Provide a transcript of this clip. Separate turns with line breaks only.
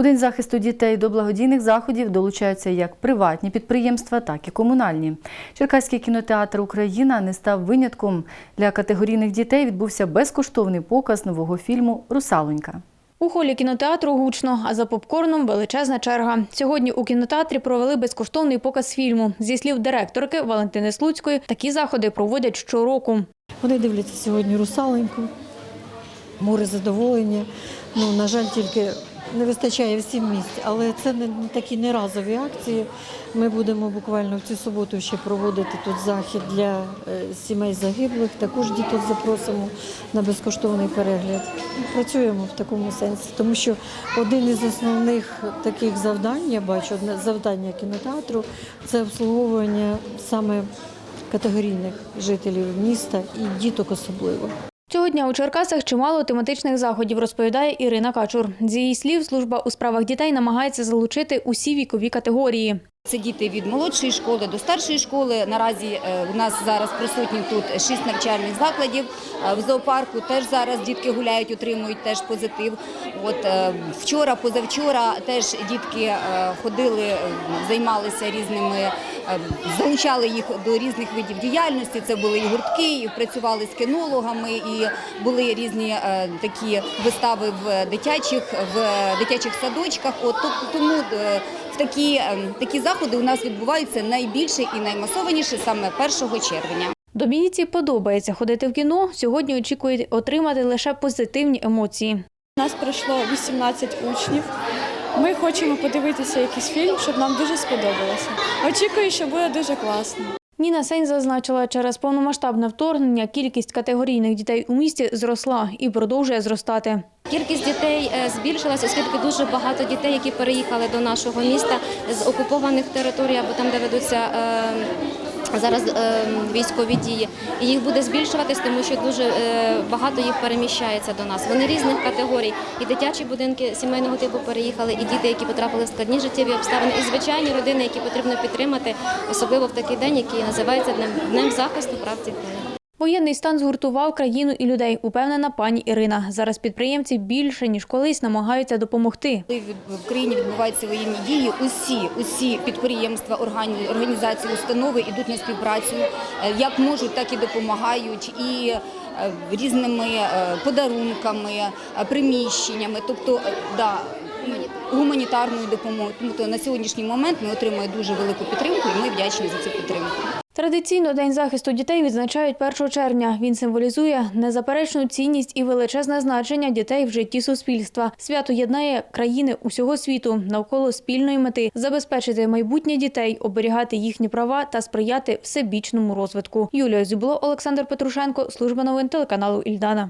У день захисту дітей до благодійних заходів долучаються як приватні підприємства, так і комунальні. Черкаський кінотеатр Україна не став винятком. Для категорійних дітей відбувся безкоштовний показ нового фільму Русалонька.
У холі кінотеатру гучно, а за попкорном величезна черга. Сьогодні у кінотеатрі провели безкоштовний показ фільму. Зі слів директорки Валентини Слуцької, такі заходи проводять щороку.
Вони дивляться сьогодні русаленьку, море задоволення. Ну, на жаль, тільки не вистачає всім місць, але це не не такі неразові акції. Ми будемо буквально в цю суботу ще проводити тут захід для е, сімей загиблих. Також діток запросимо на безкоштовний перегляд. Працюємо в такому сенсі, тому що один із основних таких завдань, я бачу, завдання кінотеатру це обслуговування саме категорійних жителів міста і діток особливо.
Цього дня у Черкасах чимало тематичних заходів, розповідає Ірина Качур. З її слів, служба у справах дітей намагається залучити усі вікові категорії.
Це діти від молодшої школи до старшої школи. Наразі е, у нас зараз присутні тут шість навчальних закладів. Е, В зоопарку теж зараз дітки гуляють, отримують теж позитив. От е, вчора, позавчора теж дітки ходили, займалися різними, залучали їх до різних видів діяльності. Це були і гуртки, і працювали з кинологами, і були різні такі вистави в дитячих в дитячих садочках. От тому такі, е, такі заходи у нас відбуваються найбільше і наймасованіше саме 1 червня.
Домініці подобається ходити в кіно. Сьогодні очікують отримати лише позитивні емоції.
У нас пройшло 18 учнів. Ми хочемо подивитися якийсь фільм, щоб нам дуже сподобалося. Очікую, що буде дуже класно.
Ніна Сень зазначила, через повномасштабне вторгнення кількість категорійних дітей у місті зросла і продовжує зростати.
Кількість дітей збільшилася, збільшилась, оскільки дуже багато дітей, які переїхали до нашого міста з окупованих територій або там, де ведуться е, зараз е, військові дії. І їх буде збільшуватись, тому що дуже е, багато їх переміщається до нас. Вони різних категорій. І дитячі будинки сімейного типу переїхали, і діти, які потрапили в складні життєві обставини, і звичайні родини, які потрібно підтримати, особливо в такий день, який називається Днем, захисту прав дітей.
Воєнний стан згуртував країну і людей, упевнена пані Ірина. Зараз підприємці більше ніж колись намагаються допомогти.
В країні відбуваються воєнні дії, усі, усі підприємства, органі- організації, установи йдуть на співпрацю, е, як можуть, так і допомагають, і е, різними е, подарунками, приміщеннями, тобто да, гуманітарною допомогою. Тому то на сьогоднішній момент ми отримуємо дуже велику підтримку, і ми вдячні за цю підтримку.
Традиційно День захисту дітей відзначають 1 червня. Він символізує незаперечну цінність і величезне значення дітей в житті суспільства. Свято єднає країни усього світу навколо спільної мети забезпечити майбутнє дітей, оберігати їхні права та сприяти всебічному розвитку. Юлія Зюбло, Олександр Петрушенко, служба новин телеканалу Ільдана.